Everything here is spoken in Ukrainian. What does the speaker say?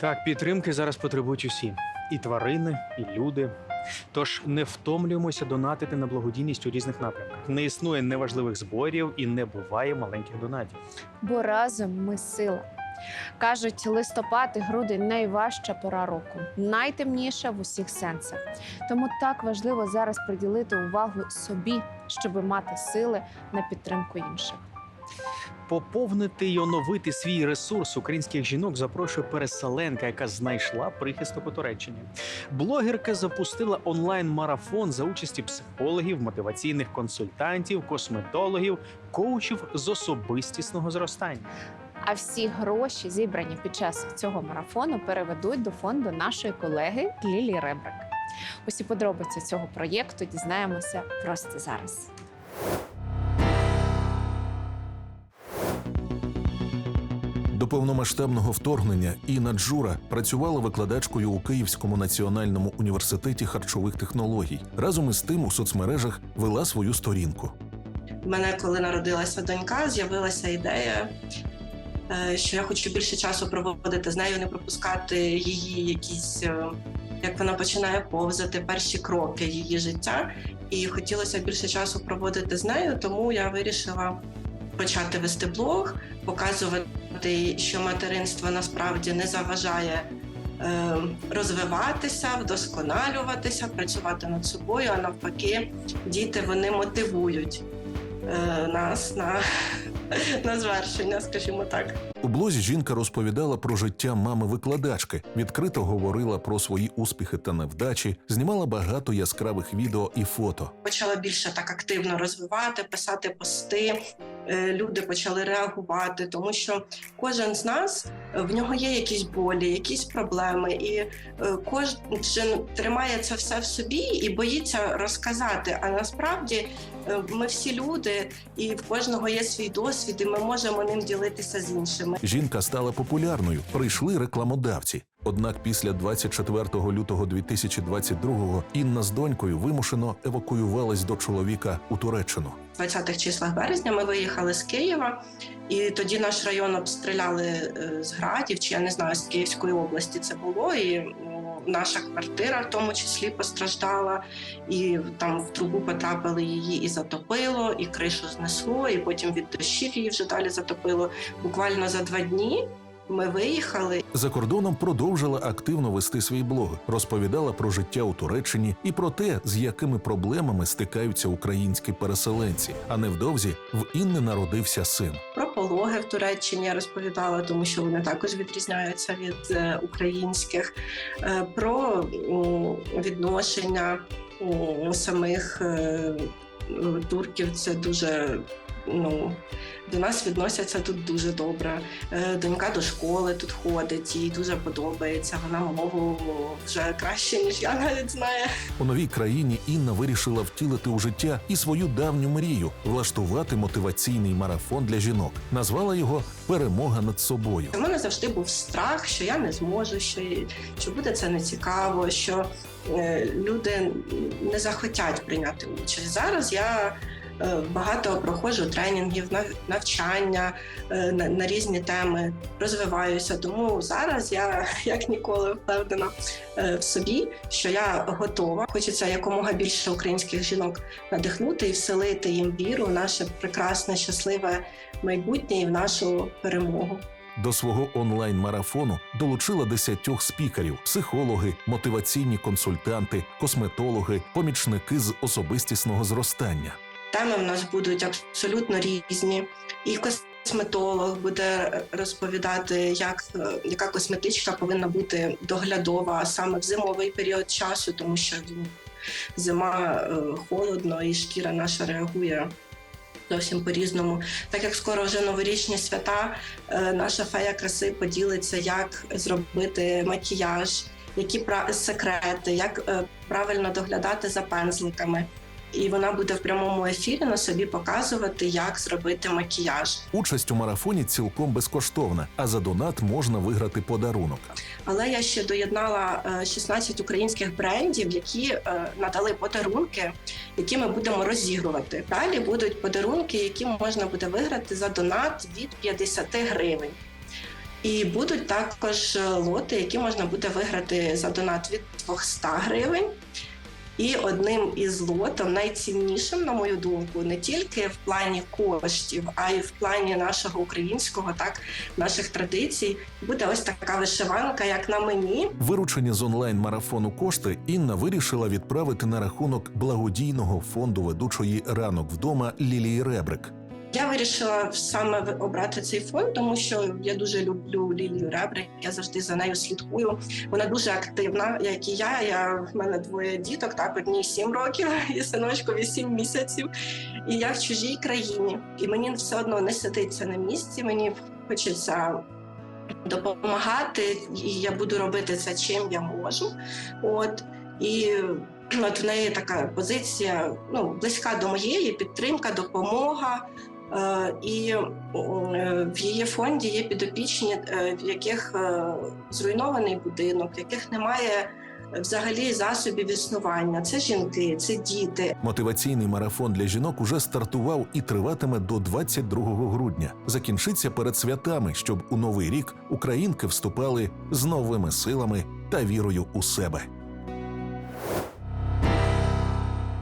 Так, підтримки зараз потребують усі: і тварини, і люди. Тож не втомлюємося донатити на благодійність у різних напрямках. Не існує неважливих зборів і не буває маленьких донатів. бо разом ми сила. Кажуть, листопад і грудень найважча пора року, найтемніша в усіх сенсах. Тому так важливо зараз приділити увагу собі, щоб мати сили на підтримку інших. Поповнити й оновити свій ресурс українських жінок запрошує переселенка, яка знайшла прихисток у Туреччині. Блогерка запустила онлайн-марафон за участі психологів, мотиваційних консультантів, косметологів, коучів з особистісного зростання. А всі гроші, зібрані під час цього марафону, переведуть до фонду нашої колеги Лілі Ребрик. Усі подробиці цього проєкту дізнаємося просто зараз. Повномасштабного вторгнення Інна Джура працювала викладачкою у Київському національному університеті харчових технологій. Разом із тим у соцмережах вела свою сторінку. У мене, коли народилася донька, з'явилася ідея, е, що я хочу більше часу проводити з нею, не пропускати її якісь, е, як вона починає повзати, перші кроки її життя. І хотілося більше часу проводити з нею, тому я вирішила почати вести блог, показувати, що материнство насправді не заважає е, розвиватися, вдосконалюватися, працювати над собою, а навпаки, діти вони мотивують е, нас на, на звершення, скажімо так. У блозі жінка розповідала про життя мами-викладачки, відкрито говорила про свої успіхи та невдачі, знімала багато яскравих відео і фото. Почала більше так активно розвивати, писати пости. Е, Люди почали реагувати, тому що кожен з нас е, в нього є якісь болі, якісь проблеми, і е, кожен тримає це все в собі і боїться розказати. А насправді ми всі люди, і в кожного є свій досвід, і ми можемо ним ділитися з іншими. Жінка стала популярною, прийшли рекламодавці. Однак після 24 лютого 2022-го Інна з донькою вимушено евакуювалась до чоловіка у Туреччину. 20-х числах березня ми виїхали з Києва, і тоді наш район обстріляли е, з градів, чи я не знаю, з Київської області це було. І наша квартира в тому числі постраждала, і там в трубу потрапили її і затопило, і кришу знесло, і потім від дощів її вже далі затопило. Буквально за два дні ми виїхали. За кордоном продовжила активно вести свій блог, розповідала про життя у Туреччині і про те, з якими проблемами стикаються українські переселенці. А невдовзі в Інни народився син. Про пологи в Туреччині я розповідала, тому що вони також відрізняються від е, українських, Е, про відношення самих е, турків. Це дуже ну. До нас відносяться тут дуже добре. Е, Донька до школи тут ходить, їй дуже подобається. Вона мову вже краще, ніж я навіть знаю. У новій країні Інна вирішила втілити у життя і свою давню мрію влаштувати мотиваційний марафон для жінок. Назвала його Перемога над собою. У мене завжди був страх, що я не зможу, що, що буде це нецікаво, що е, люди не захотять прийняти участь. Зараз я багато проходжу тренінгів, нав- навчання е, на, на різні теми, розвиваюся. Тому зараз я як ніколи впевнена е, в собі, що я готова. Хочеться якомога більше українських жінок надихнути і вселити їм віру в наше прекрасне, щасливе майбутнє і в нашу перемогу. До свого онлайн-марафону долучила десятьох спікерів, психологи, мотиваційні консультанти, косметологи, помічники з особистісного зростання. Теми в нас будуть абсолютно різні. І косметолог буде розповідати, як яка косметичка повинна бути доглядова саме в зимовий період часу, тому що ну, зима е, холодно і шкіра наша реагує. Зовсім по-різному. Так як скоро вже новорічні свята, е, наша фея краси поділиться, як зробити макіяж, які секрети, як е, правильно доглядати за пензликами. І вона буде в прямому ефірі на собі показувати, як зробити макіяж. Участь у марафоні цілком безкоштовна, а за донат можна виграти подарунок. Але я ще доєднала е, 16 українських брендів, які е, надали подарунки, які ми будемо розігрувати. Далі будуть подарунки, які можна буде виграти за донат від 50 гривень. І будуть також е, лоти, які можна буде виграти за донат від 200 гривень. І одним із лотом, найціннішим, на мою думку, не тільки в плані коштів, а й в плані нашого українського, так наших традицій, буде ось така вишиванка, як на мені. Виручені з онлайн-марафону кошти Інна вирішила відправити на рахунок благодійного фонду ведучої ранок вдома Лілії Ребрик. Я вирішила саме обрати цей фонд, тому що я дуже люблю Лілію Ребрик. Я завжди за нею слідкую. Вона дуже активна, як і я. Я в мене двоє діток, так одній сім років, і синочкові сім місяців. І я в чужій країні, і мені все одно не сидиться на місці. Мені хочеться допомагати, і я буду робити це чим я можу. От і от в неї така позиція ну, близька до моєї підтримка, допомога. Е, І е, в її фонді є підопічні, е, в яких зруйнований будинок, в яких немає взагалі засобів існування. Це жінки, це діти. Мотиваційний марафон для жінок уже стартував і триватиме до 22 грудня. Закінчиться перед святами, щоб у новий рік українки вступали з новими силами та вірою у себе.